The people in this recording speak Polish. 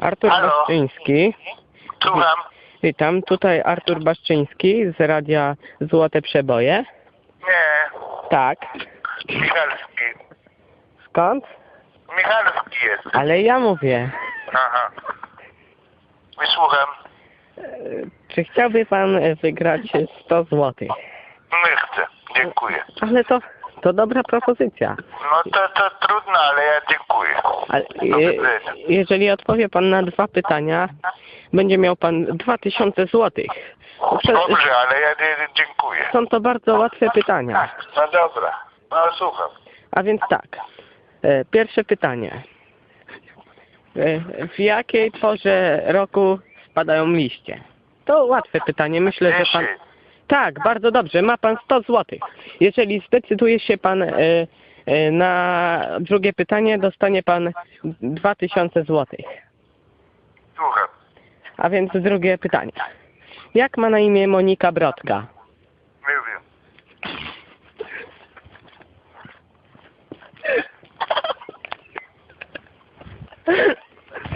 Artur Halo? Baszczyński. Słucham. Witam, tutaj Artur Baszczyński z radia Złote Przeboje. Nie, Tak. Michalski. Skąd? Michalski jest. Ale ja mówię. Aha. Wysłucham. e, Czy chciałby pan e, wygrać 100 złotych? Nie chcę. Dziękuję. Ale to, to dobra propozycja. No to, to trudno, ale ja dziękuję. Ale, je, jeżeli odpowie pan na dwa pytania, będzie miał pan 2000 złotych. Prze- Dobrze, ale ja nie, dziękuję. Są to bardzo łatwe pytania. No dobra. No słucham. A więc tak. E, Pierwsze pytanie. E, W jakiej porze roku spadają liście? To łatwe pytanie. Myślę, że pan... Tak, bardzo dobrze. Ma pan 100 złotych. Jeżeli zdecyduje się pan e, E, na drugie pytanie dostanie pan 2000 zł. Słucham. A więc drugie pytanie. Jak ma na imię Monika Brodka? No Nie wiem.